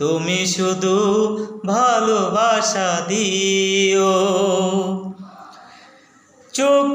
তুমি শুধু ভালোবাসা দিও। চোখ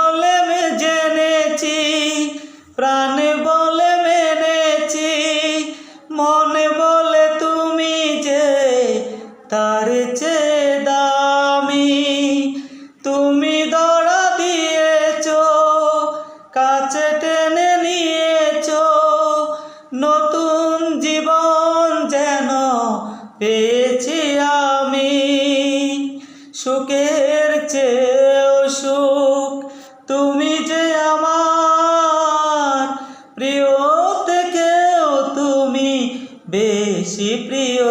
তার চেয়ে দামি। তুমি দড়া দিয়েছ, কাছে টেনে নিয়েছ। নতুন জীবন যেন পেয়েছি আমি। সুখের চেয়েও সুখ, তুমি যে আমার। প্রিয় থেকেও তুমি বেশি প্রিয়।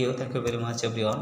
You thank you very much everyone